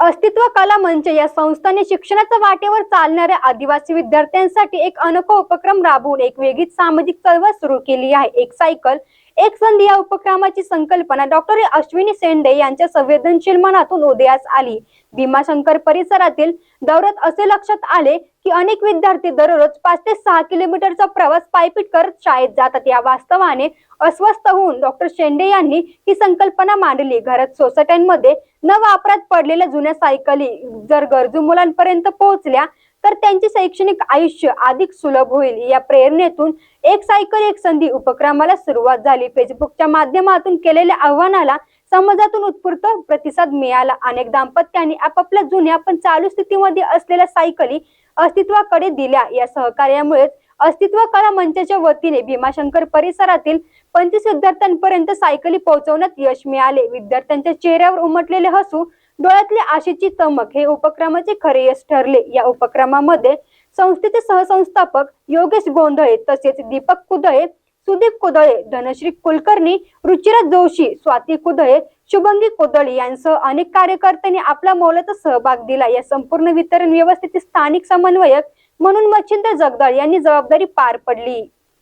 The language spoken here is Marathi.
अस्तित्व कला मंच या संस्थाने शिक्षणाच्या वाटेवर चालणाऱ्या आदिवासी विद्यार्थ्यांसाठी एक अनोखा उपक्रम राबवून एक वेगळीच सामाजिक चळवळ सुरू केली आहे. एक सायकल एक संधी या उपक्रमाची संकल्पना डॉक्टर अश्विनी सेंडे यांच्या संवेदनशील मनातून उदयास आली. भीमाशंकर परिसरातील दौऱ्यात असे लक्षात आले की अनेक विद्यार्थी दररोज पाच ते सहा किलोमीटरचा प्रवास पायपीट करत शाळेत जातात. या वास्तवाने अस्वस्थ होऊन डॉक्टर शेंडे यांनी ही संकल्पना मांडली. घरात सोसायट्यांमध्ये न वापरात पडलेल्या जुन्या सायकली जर गरजू मुलांपर्यंत पोहोचल्या तर त्यांचे शैक्षणिक आयुष्य अधिक सुलभ होईल. या प्रेरणेतून एक सायकल एक संधी उपक्रमाला सुरुवात झाली. फेसबुकच्या माध्यमातून केलेल्या आव्हानाला समाजातून उत्स्फूर्त प्रतिसाद मिळाला. अनेक दाम्पत्यांनी आपापल्या जुन्या पण चालू स्थितीमध्ये असलेल्या सायकली अस्तित्वाकडे दिल्या. या सहकार्यामुळेच अस्तित्व कला मंचाच्या वतीने भीमाशंकर परिसरातील पंचवीस विद्यार्थ्यांपर्यंत सायकली पोहोचवण्यात यश मिळाले. विद्यार्थ्यांच्या चेहऱ्यावर उमटलेले हसू डोळ्यातली आशेची चमक हे उपक्रमाचे खरे यश ठरले. या उपक्रमामध्ये संस्थेचे सहसंस्थापक योगेश गोंधळे तसेच दीपक कुदळे सुदीप कुदळे धनश्री कुलकर्णी रुचिरा जोशी स्वाती कुदळे शुभंगी कोदळी यांसह अनेक कार्यकर्त्यांनी आपला मोलाचा सहभाग दिला. या संपूर्ण वितरण व्यवस्थेचे स्थानिक समन्वयक म्हणून मच्छिंद्र जगदाळ यांनी जबाबदारी पार पडली.